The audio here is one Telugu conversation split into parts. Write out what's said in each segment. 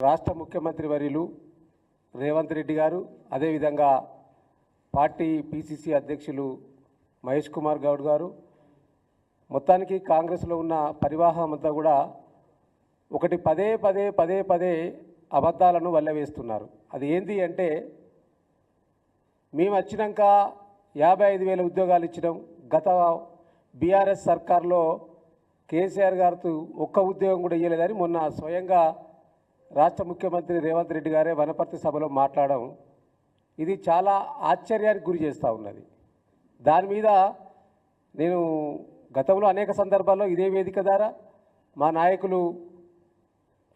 రాష్ట్ర ముఖ్యమంత్రి వర్యులు రేవంత్ రెడ్డి గారు అదేవిధంగా పార్టీ పిసిసి అధ్యక్షులు మహేష్ కుమార్ గౌడ్ గారు. మొత్తానికి కాంగ్రెస్లో ఉన్న పరివాహం అంతా కూడా ఒకటి పదే పదే పదే పదే అబద్ధాలను వల్లవేస్తున్నారు. అది ఏంటి అంటే మేము వచ్చినాక యాభై ఐదు వేల ఉద్యోగాలు ఇచ్చినాం. గత బీఆర్ఎస్ సర్కార్లో కేసీఆర్ గారితో ఒక్క ఉద్యోగం కూడా ఇవ్వలేదని మొన్న స్వయంగా రాష్ట్ర ముఖ్యమంత్రి రేవంత్ రెడ్డి గారే వనపర్తి సభలో మాట్లాడడం ఇది చాలా ఆశ్చర్యానికి గురి చేస్తూ ఉన్నది. దాని మీద నేను గతంలో అనేక సందర్భాల్లో ఇదే వేదిక ద్వారా మా నాయకులు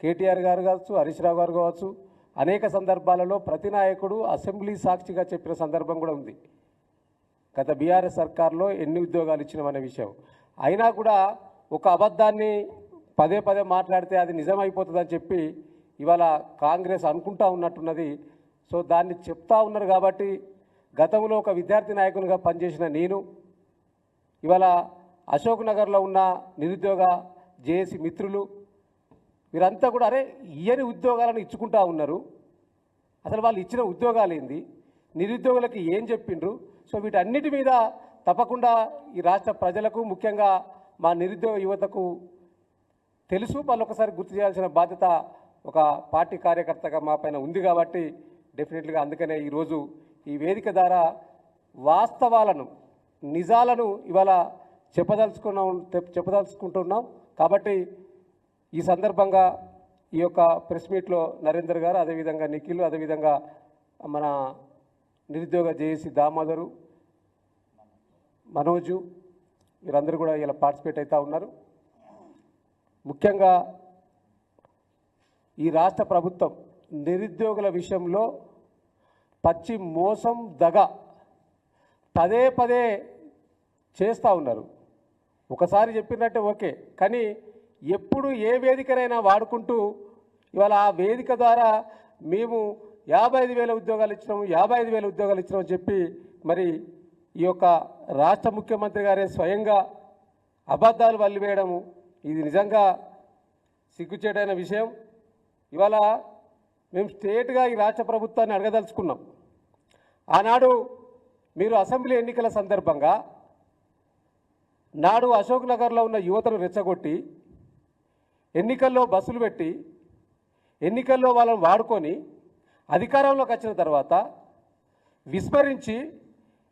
కేటీఆర్ గారు కావచ్చు హరీష్ రావు గారు కావచ్చు అనేక సందర్భాలలో ప్రతి నాయకుడు అసెంబ్లీ సాక్షిగా చెప్పిన సందర్భం కూడా ఉంది. గత బీఆర్ఎస్ సర్కార్లో ఎన్ని ఉద్యోగాలు ఇచ్చినామనే విషయం. అయినా కూడా ఒక అబద్ధాన్ని పదే పదే మాట్లాడితే అది నిజమైపోతుందని చెప్పి ఇవాళ కాంగ్రెస్ అనుకుంటా ఉన్నట్టున్నది. సో దాన్ని చెప్తా ఉన్నారు కాబట్టి గతంలో ఒక విద్యార్థి నాయకునిగా పనిచేసిన నేను ఇవాళ అశోక్ నగర్లో ఉన్న నిరుద్యోగ జేఏసీ మిత్రులు వీరంతా కూడా అరే ఇయని ఉద్యోగాలను ఇచ్చుకుంటా ఉన్నారు. అసలు వాళ్ళు ఇచ్చిన ఉద్యోగాలు ఏంది? నిరుద్యోగులకి ఏం చెప్పిండ్రు? సో వీటన్నిటి మీద తప్పకుండా ఈ రాష్ట్ర ప్రజలకు ముఖ్యంగా మా నిరుద్యోగ యువతకు తెలుసు. వాళ్ళు ఒకసారి గుర్తు చేయాల్సిన బాధ్యత ఒక పార్టీ కార్యకర్తగా మా పైన ఉంది కాబట్టి డెఫినెట్లీగా అందుకనే ఈరోజు ఈ వేదిక ద్వారా వాస్తవాలను నిజాలను ఇవాళ చెప్పదలుచుకున్నాం చెప్పదలుచుకుంటున్నాం. కాబట్టి ఈ సందర్భంగా ఈ యొక్క ప్రెస్ మీట్లో నరేందర్ గారు అదేవిధంగా నిఖిల్ అదేవిధంగా మన నిరుద్యోగ జేఏసీ దామోదరు మనోజు వీరందరూ కూడా ఇలా పార్టిసిపేట్ అవుతూ ఉన్నారు. ముఖ్యంగా ఈ రాష్ట్ర ప్రభుత్వం నిరుద్యోగుల విషయంలో పచ్చి మోసం దగ పదే పదే చేస్తూ ఉన్నారు. ఒకసారి చెప్పినట్టే ఓకే కానీ ఎప్పుడు ఏ వేదికనైనా వాడుకుంటూ ఇవాళ ఆ వేదిక ద్వారా మేము యాభై ఐదు వేల ఉద్యోగాలు ఇచ్చినాము యాభై ఐదు వేల ఉద్యోగాలు ఇచ్చినామని చెప్పి మరి ఈ యొక్క రాష్ట్ర ముఖ్యమంత్రి గారే స్వయంగా అబద్ధాలు వల్లివేయడము ఇది నిజంగా సిగ్గుచేటైన విషయం. ఇవాళ మేము స్టేట్గా ఈ రాష్ట్ర ప్రభుత్వాన్ని అడగదలుచుకున్నాం. ఆనాడు మీరు అసెంబ్లీ ఎన్నికల సందర్భంగా నాడు అశోక్ నగర్లో ఉన్న యువతను రెచ్చగొట్టి ఎన్నికల్లో బస్సులు పెట్టి ఎన్నికల్లో వాళ్ళని వాడుకొని అధికారంలోకి వచ్చిన తర్వాత విస్మరించి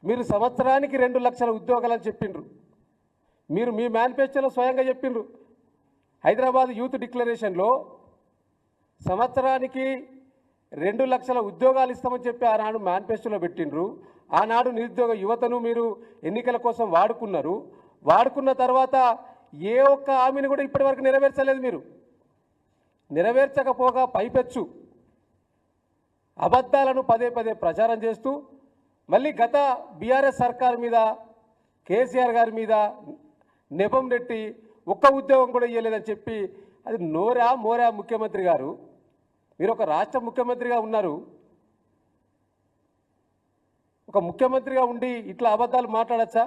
మీరు సంవత్సరానికి రెండు లక్షల ఉద్యోగాలని చెప్పిండ్రు. మీరు మీ మేనిఫెస్టోలో స్వయంగా చెప్పిండ్రు. హైదరాబాద్ యూత్ డిక్లరేషన్లో సంవత్సరానికి రెండు లక్షల ఉద్యోగాలు ఇస్తామని చెప్పి ఆనాడు మేనిఫెస్టోలో పెట్టిండ్రు. ఆనాడు నిరుద్యోగ యువతను మీరు ఎన్నికల కోసం వాడుకున్నారు. వాడుకున్న తర్వాత ఏ ఒక్క హామీని కూడా ఇప్పటివరకు నెరవేర్చలేదు మీరు. నెరవేర్చకపోగా పైపెచ్చు. అబద్ధాలను పదే పదే ప్రచారం చేస్తూ మళ్ళీ గత బీఆర్ఎస్ సర్కార్ మీద కేసీఆర్ గారి మీద నెపం నెట్టి ఒక్క ఉద్యోగం కూడా ఇవ్వలేదని చెప్పి అది నోరా మోరా ముఖ్యమంత్రి గారు మీరు ఒక రాష్ట్ర ముఖ్యమంత్రిగా ఉన్నారు. ఒక ముఖ్యమంత్రిగా ఉండి ఇట్లా అబద్ధాలు మాట్లాడచ్చా?